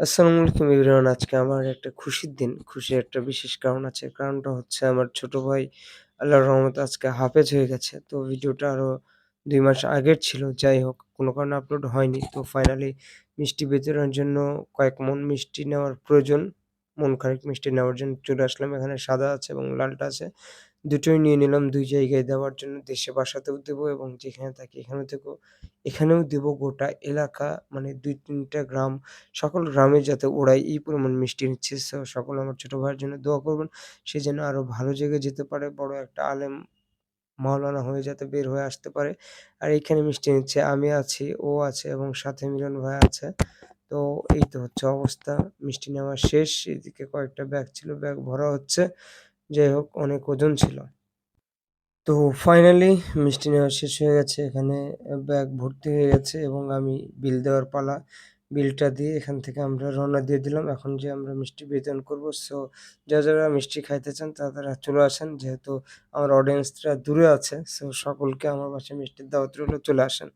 আসসালামু আলাইকুম এভরিওয়ান। আজকে আমার একটা খুশির দিন। খুশির একটা বিশেষ কারণ আছে। কারণটা হচ্ছে আমার ছোট ভাই আল্লাহর রহমতে আজকে হাফেজ হয়ে গেছে। তো ভিডিওটা আরও দুই মাস আগের ছিল। যাই হোক, কোনো কারণে আপলোড হয়নি। তো ফাইনালি মিষ্টি বিতরণের জন্য কয়েক মন মিষ্টি নেওয়ার প্রয়োজন। মন খানেক মিষ্টি নেওয়ার জন্য চলে আসলাম। এখানে সাদা আছে এবং লালটা আছে। দুটোই নিয়ে নিলাম দুই জায়গায় দেওয়ার জন্য। দেশে বাসাতেও দেবো এবং যেখানে থাকি এখানেও দেবো। এখানেও দেবো গোটা এলাকা মানে দুই তিনটা গ্রাম সকল গ্রামে যাতে ওড়াই এই পরিমাণ মিষ্টি নিচ্ছে সকলে আমার ছোট ভাইয়ের জন্য দোয়া করবেন। সে যেন আরও ভালো জায়গায় যেতে পারে। বড় একটা আলেম মাওলানা হয়ে যাতে বের হয়ে আসতে পারে। আর এইখানে মিষ্টি নিচ্ছে আমি আছি, ও আছে এবং সাথে মিলন ভাই আছে। তো এই তো হচ্ছে অবস্থা। মিষ্টি নেওয়া শেষ। এদিকে কয়েকটা ব্যাগ ছিল, ব্যাগ ভরা হচ্ছে। যাই হোক অনেক ওজন ছিল। তো ফাইনালি মিষ্টি নেওয়া শেষ হয়ে গেছে। এখানে ব্যাগ ভর্তি হয়ে গেছে এবং আমি বিল দেওয়ার পালা। বিলটা দিয়ে এখান থেকে আমরা রওনা দিয়ে দিলাম। এখন যে আমরা মিষ্টি বিতরণ করব। সো যারা, যারা মিষ্টি খাইতে চান তারা, তারা চলে আসেন। যেহেতু আমার অডিয়েন্সরা দূরে আছে। সো সকলকে আমার বাসায় মিষ্টির দাওয়াত রইল চলে আসেন।